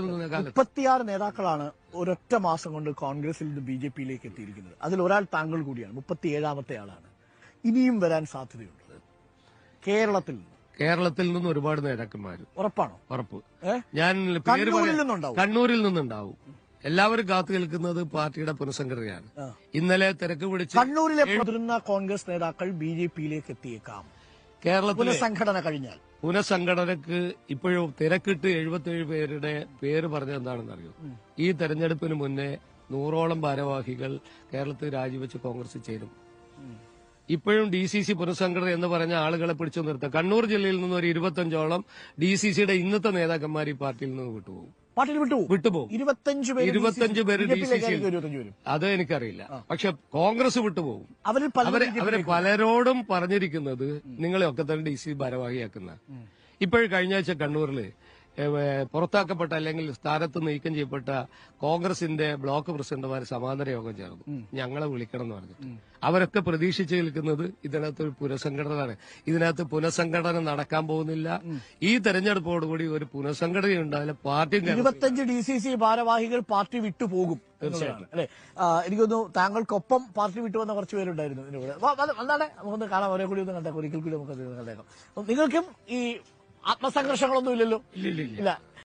മുപ്പത്തിയാറ് നേതാക്കളാണ് ഒരൊറ്റ മാസം കൊണ്ട് കോൺഗ്രസിൽ നിന്ന് ബി ജെ പിയിലേക്ക് എത്തിയിരിക്കുന്നത്. അതിൽ ഒരാൾ താങ്കൾ കൂടിയാണ്. മുപ്പത്തിയേഴാമത്തെ ആളാണ്. ഇനിയും വരാൻ സാധ്യതയുണ്ട്. കേരളത്തിൽ കേരളത്തിൽ നിന്ന് ഒരുപാട് നേതാക്കന്മാർ. ഉറപ്പാണോ? ഉറപ്പ്. ഞാൻ പേര് കണ്ണൂരിൽ നിന്നുണ്ടാവും. കണ്ണൂരിൽ നിന്നുണ്ടാവും. എല്ലാവരും കാത്തു നിൽക്കുന്നത് പാർട്ടിയുടെ പുനഃസംഘടനയാണ്. ഇന്നലെ തിരക്ക് പിടിച്ച് കണ്ണൂരിലെ മുതിർന്ന കോൺഗ്രസ് നേതാക്കൾ ബി ജെ പിയിലേക്ക് എത്തിയേക്കാം. കേരളത്തിലെ പുനഃസംഘടന കഴിഞ്ഞാൽ. പുനഃസംഘടനക്ക് ഇപ്പോഴും തിരക്കിട്ട് എഴുപത്തിയേഴ് പേരുടെ പേര് പറഞ്ഞത് എന്താണെന്ന് അറിയോ ഈ തെരഞ്ഞെടുപ്പിന് മുന്നേ നൂറോളം ഭാരവാഹികൾ കേരളത്തിൽ രാജിവെച്ച് കോൺഗ്രസ് ചേരും. ഇപ്പോഴും ഡി സി സി പുനഃസംഘടന എന്ന് പറഞ്ഞ ആളുകളെ പിടിച്ചു നിർത്തുക കണ്ണൂർ ജില്ലയിൽ നിന്ന് ഒരു ഇരുപത്തഞ്ചോളം ഡി സി സിയുടെ ഇന്നത്തെ നേതാക്കന്മാർ ഈ പാർട്ടിയിൽ നിന്ന് വിട്ടുപോകും. പാർട്ടിയിൽ വിട്ടുപോകും വിട്ടുപോകും. ഇരുപത്തഞ്ച് പേര് ഇരുപത്തഞ്ച് പേര് അത് എനിക്കറിയില്ല. പക്ഷെ കോൺഗ്രസ് വിട്ടുപോകും. അവർ അവർ പലരോടും പറഞ്ഞിരിക്കുന്നത് നിങ്ങളെ ഒക്കെ തന്നെ ഡി സി ഭാരവാഹിയാക്കുന്ന. ഇപ്പോഴും കഴിഞ്ഞ ആഴ്ച ഏ, പുറത്താക്കപ്പെട്ട അല്ലെങ്കിൽ സ്ഥാനത്ത് നീക്കം ചെയ്യപ്പെട്ട കോൺഗ്രസിന്റെ ബ്ലോക്ക് പ്രസിഡന്റുമാർ സമാന്തര യോഗം ചേർന്നു. ഞങ്ങളെ വിളിക്കണം എന്ന് പറഞ്ഞിട്ട്. അവരൊക്കെ പ്രതീക്ഷിച്ചു നിൽക്കുന്നത് ഇതിനകത്ത് ഒരു പുനഃസംഘടനയാണ്. ഇതിനകത്ത് പുനഃസംഘടന നടക്കാൻ പോകുന്നില്ല. ഈ തെരഞ്ഞെടുപ്പോടുകൂടി ഒരു പുനഃസംഘടന ഉണ്ടായാലും പാർട്ടി ഇരുപത്തഞ്ച് ഡി സി സി ഭാരവാഹികൾ പാർട്ടി വിട്ടുപോകും തീർച്ചയായിട്ടും. അല്ലെ? എനിക്കൊന്നു താങ്കൾക്കൊപ്പം പാർട്ടി വിട്ടുവന്ന കുറച്ച് പേരുണ്ടായിരുന്നു വന്ന് വന്നാടെ നമുക്കൊന്ന് കാണാം. അവരെ കൂടി ഒന്ന് കണ്ടേക്കാം. ഒരിക്കൽ കൂടി നമുക്ക് കണ്ടേക്കാം. നിങ്ങൾക്കും ഈ ആത്മസംഘർഷങ്ങളൊന്നും ഇല്ലല്ലോ ഇല്ല, ഇല്ല, ഇല്ല. ഇല്ല